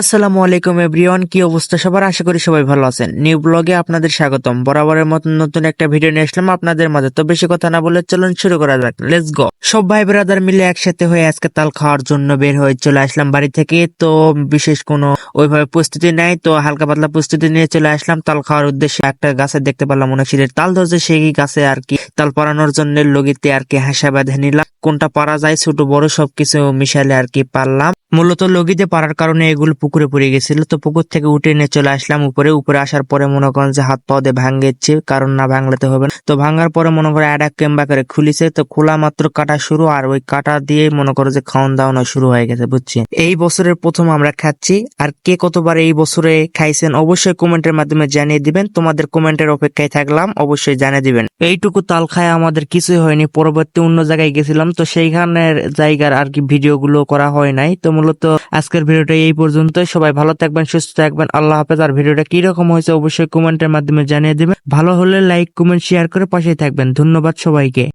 আসসালামু আলাইকুম, এভরিওয়ান। কি অবস্থা সবার? আশা করি সবাই ভালো আছেন। নিউ ব্লগে আপনাদের স্বাগতম। বরাবরের মতন নতুন একটা ভিডিও নিয়ে আসলাম আপনাদের মাঝে। তো বেশি কথা না বলে চলুন শুরু করা যাক। লেটস গো সব ভাই ব্রাদার মিলে একসাথে হয়ে আজকে তাল খাওয়ার জন্য বের হয়ে চলে আসলাম বাড়ি থেকে। তো বিশেষ কোনো ওইভাবে প্রস্তুতি নাই। তো হালকা পাতলা প্রস্তুতি নিয়ে চলে আসলাম তাল খাওয়ার উদ্দেশ্যে। একটা গাছে দেখতে পারলাম অনেক সিলের তাল ধরছে, সেই গাছে আর কি তাল পাড়ানোর জন্য লগিতে আর কি হাসা বেঁধে নিলাম। কোনটা পারা যায়, ছোট বড় সবকিছু মিশালে আর কি পারলাম। মূলত লগিতে পারার কারণে এগুলো পুকুরে পড়ে গেছিল। তো পুকুর থেকে উঠে নিয়ে চলে আসলাম উপরে। উপরে আসার পরে মনে করেন যে হাত পা দিয়ে ভাঙ্গেছে কারণ না ভাঙলাতে হবে তো ভাঙার পরে মনে করে অ্যাডাক কেম্বা করে খুলিছে। তো খোলা মাত্র কাটা শুরু, আর ওই কাটা দিয়ে মনে করো যে খাওয়ান দাওয়ানো শুরু হয়ে গেছে বুঝছি এই বছরের প্রথম আমরা খাচ্ছি। আর কে কতবার এই বছরে খাইছেন অবশ্যই কমেন্টের মাধ্যমে জানিয়ে দিবেন। তোমাদের কমেন্টের অপেক্ষায় থাকলাম, অবশ্যই জানিয়ে দিবেন। এইটুকু তাল খায় আমাদের কিছুই হয়নি। পরবর্তী অন্য জায়গায় গেছিলাম, তো সেইখানের জায়গার আর কি ভিডিও গুলো করা হয় নাই। তো মূলত আজকের ভিডিওটা এই পর্যন্ত সবাই ভালো থাকবেন, সুস্থ থাকবেন। আল্লাহ হাফেজ। আর ভিডিওটা কীরকম হয়েছে অবশ্যই কমেন্টের মাধ্যমে জানিয়ে দেবেন। ভালো হলে লাইক, কমেন্ট শেয়ার করে পাশে থাকবেন। ধন্যবাদ সবাইকে।